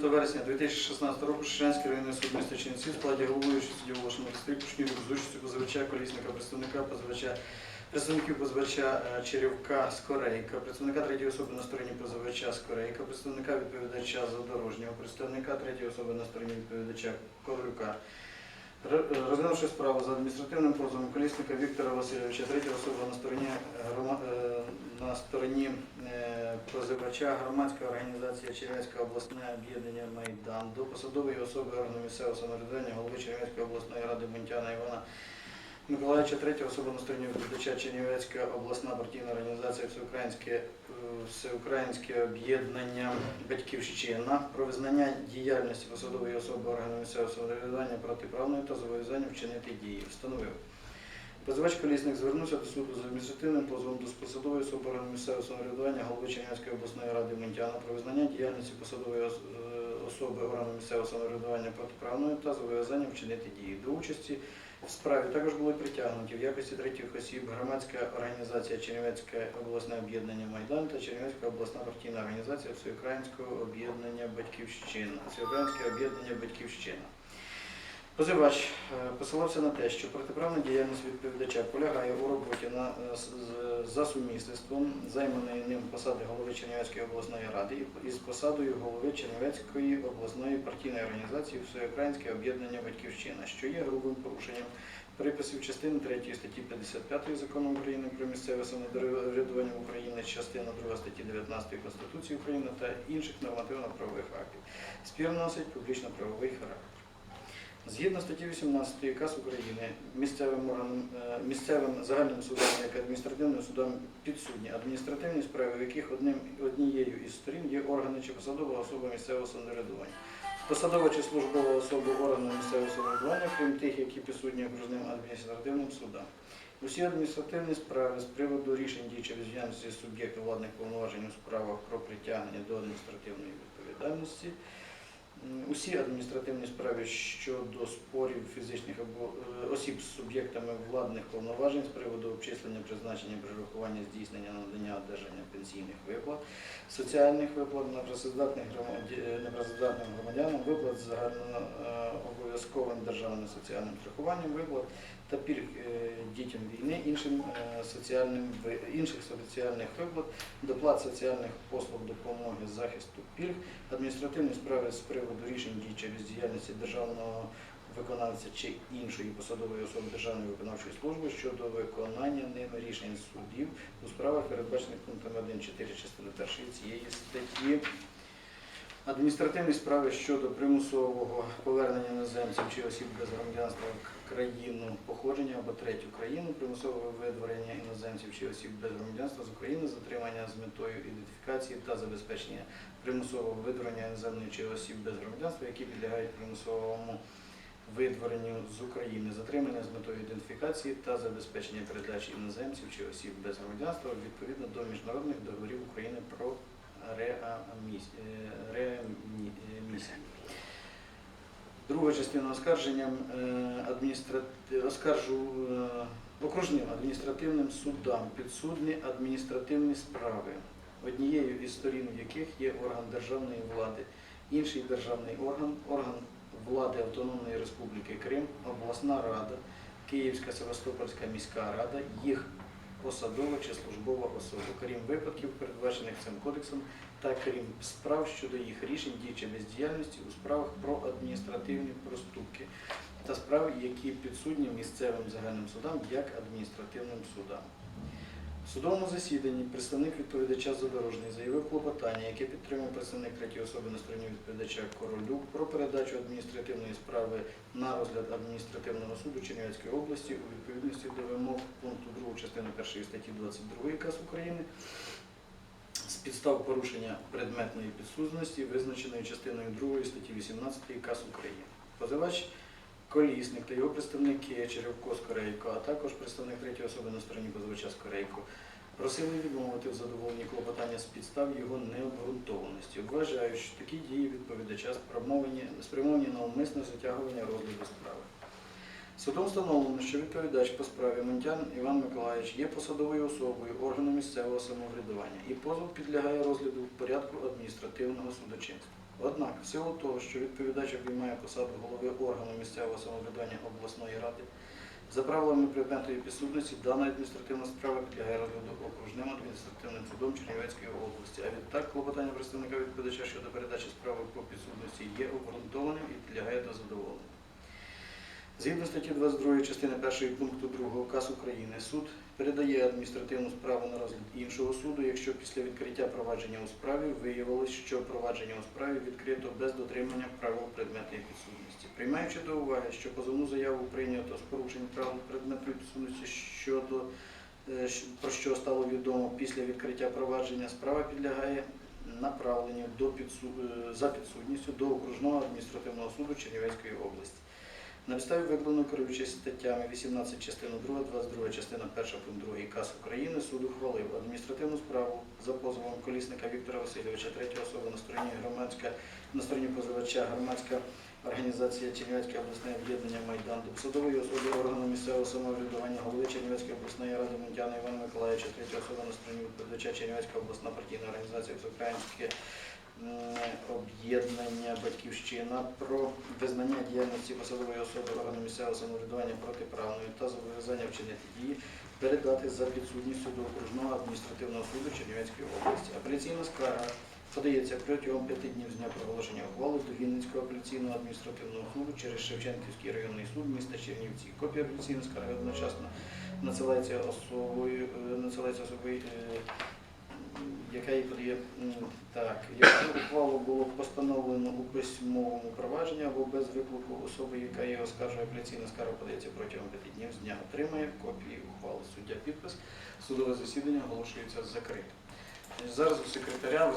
Ухвала 12 вересня 2016 року Шишенський районний суд міста Чернівці в складі головуючого судді Волошина Кушнірів з участю позивача, колісника, представника позивача, представників позивача е, Черівка Скорейка, представника третьої особи на стороні позивача Скорейка, представника відповідача Задорожнього, представника третьої особи на стороні відповідача Корлюка. Е, Розглянувши справу за адміністративним позовом колісника Віктора Васильовича, третя особа на стороні, грома- е, на стороні е, позивача громадська організація Чернівецьке обласне об'єднання Майдан до посадової особи органу місцевого самоврядування голови Чернівської обласної ради Мунтяна Івана Миколаївича, третя особа на стороні відповідача Чернівецька обласна партійна організація Всеукраїнське, е, Всеукраїнське об'єднання Батьківщина про визнання діяльності посадової особи органу місцевого самоврядування протиправною та зобов'язання вчинити дії. Встановив. Позивач колісник звернувся до суду з адміністративним позовом до посадової особи органу місцевого самоврядування голови Чернівської обласної ради Мунтяна про визнання діяльності посадової е, особи органу місцевого самоврядування протиправною та зобов'язання вчинити дії. До участі в справі також були притягнуті в якості третіх осіб громадська організація Чернівецьке обласне об'єднання Майдан та Чернівецька обласна партійна організація Всеукраїнського об'єднання Батьківщина. Всеукраїнське об'єднання Батьківщина. Позивач е, посилався на те, що протиправна діяльність відповідача полягає у роботі на, е, за сумісництвом займаної ним посади голови Чернівецької обласної ради із посадою голови Чернівецької обласної партійної організації Всеукраїнське об'єднання Батьківщина, що є грубим порушенням приписів частини 3 статті 55 закону України про місцеве самоврядування України, частина 2 статті 19 Конституції України та інших нормативно-правових актів. Спір носить публічно-правовий характер. Згідно статті 18 КАС України, місцевим е, місцевим загальним судом, як адміністративним судом підсудні адміністративні справи, в яких одним однією із сторін є органи чи посадова особа місцевого самоврядування. Посадова чи службова особа органу місцевого самоврядування, крім тих, які підсудні окружним адміністративним судам. Усі адміністративні справи з приводу рішень дій чи бездіяльності суб'єкту владних повноважень у справах про притягнення до адміністративної відповідальності. Усі адміністративні справи щодо спорів фізичних або е, осіб з суб'єктами владних повноважень з приводу обчислення, призначення, перерахування, здійснення, надання, одержання пенсійних виплат, соціальних виплат е, непрацездатним громадянам, виплат з загальнообов'язковим державним соціальним страхуванням, виплат та пільг е, дітям іншим е, соціальним інших соціальних виплат, доплат соціальних послуг, допомоги, захисту пільг, адміністративні справи з приводу рішень дій чи бездіяльності державного виконавця чи іншої посадової особи Державної виконавчої служби щодо виконання ними рішень судів у справах, передбачених пунктами 1.4 частини 1 цієї статті. Адміністративні справи щодо примусового повернення іноземців чи осіб без громадянства в країну походження або третю країну, примусове видворення іноземців чи осіб без громадянства з України, затримання з метою ідентифікації та забезпечення примусового видворення іноземної чи осіб без громадянства, які підлягають примусовому видворенню з України, затримання з метою ідентифікації та забезпечення передачі іноземців чи осіб без громадянства відповідно до міжнародних договорів України про реаміс- е. Друга частина оскарженням е, оскаржу е, окружним адміністративним судам підсудні адміністративні справи, однією із сторін яких є орган державної влади, інший державний орган, орган влади Автономної Республіки Крим, обласна рада, Київська Севастопольська міська рада, їх посадова чи службова особа, крім випадків, передбачених цим кодексом, та крім справ щодо їх рішень, дій чи бездіяльності у справах про адміністративні проступки та справ, які підсудні місцевим загальним судам як адміністративним судам. Судовому засіданні представник відповідача Задорожний заявив клопотання, яке підтримує представник третьої особи на стороні відповідача Королюк про передачу адміністративної справи на розгляд адміністративного суду Чернівецької області у відповідності до вимог пункту 2 частини 1 статті 22 КАС України з підстав порушення предметної підсудності, визначеної частиною 2 статті 18 КАС України. Позивач Колісник та його представники Черевко Скорейко, а також представник третьої особи на стороні позивача Скорейко просили відмовити в задоволенні клопотання з підстав його необґрунтованості, вважають, що такі дії відповідача спрямовані на умисне затягування розгляду справи. Судом встановлено, що відповідач по справі Монтян Іван Миколаївич є посадовою особою органу місцевого самоврядування і позов підлягає розгляду в порядку адміністративного судочинства. Однак, в силу того, що відповідач обіймає посаду голови органу місцевого самоврядування обласної ради, за правилами предметної підсудності дана адміністративна справа підлягає розгляду окружним адміністративним судом Чернівецької області. А відтак клопотання представника відповідача щодо передачі справи по підсудності є обґрунтованим і підлягає до задоволення. Згідно статті 22 частини 1 пункту 2 КАС України, суд передає адміністративну справу на розгляд іншого суду, якщо після відкриття провадження у справі виявилось, що провадження у справі відкрито без дотримання правил предметної підсудності. Приймаючи до уваги, що позовну заяву прийнято з порушень правил предметної підсудності щодо е, про що стало відомо після відкриття провадження, справа підлягає направленню до підсу- е, за підсудністю до окружного адміністративного суду Чернівецької області. На підставі викладеного керуючись статтями 18 частина 2, 22 частина 1 пункт 2 КАС України суд ухвалив адміністративну справу за позовом колісника Віктора Васильовича, третя особа на стороні громадська на стороні позивача громадська організація Чернівецьке обласне об'єднання Майдан до посадової особи органу місцевого самоврядування голови Чернівецької обласної ради Мунтяна Івана Миколаївича, третя особа на стороні відповідача Чернівецька обласна партійна організація Всеукраїнське об'єднання Батьківщина про визнання діяльності посадової особи органу місцевого самоврядування протиправною та зобов'язання вчинити дії передати за підсудністю до окружного адміністративного суду Чернівецької області. Апеляційна скарга подається протягом п'яти днів з дня проголошення ухвали до Вінницького апеляційного адміністративного суду через Шевченківський районний суд міста Чернівці. Копія апеляційної скарги одночасно надсилається особою, е, надсилається особою, її подає так. Якщо ухвалу було постановлено у письмовому провадженні або без виклику особи, яка його оскаржує апеляційна скарга подається протягом п'яти днів з дня отримає копії ухвали. Суддя підпис. Судове засідання оголошується закритим. Зараз у секретаря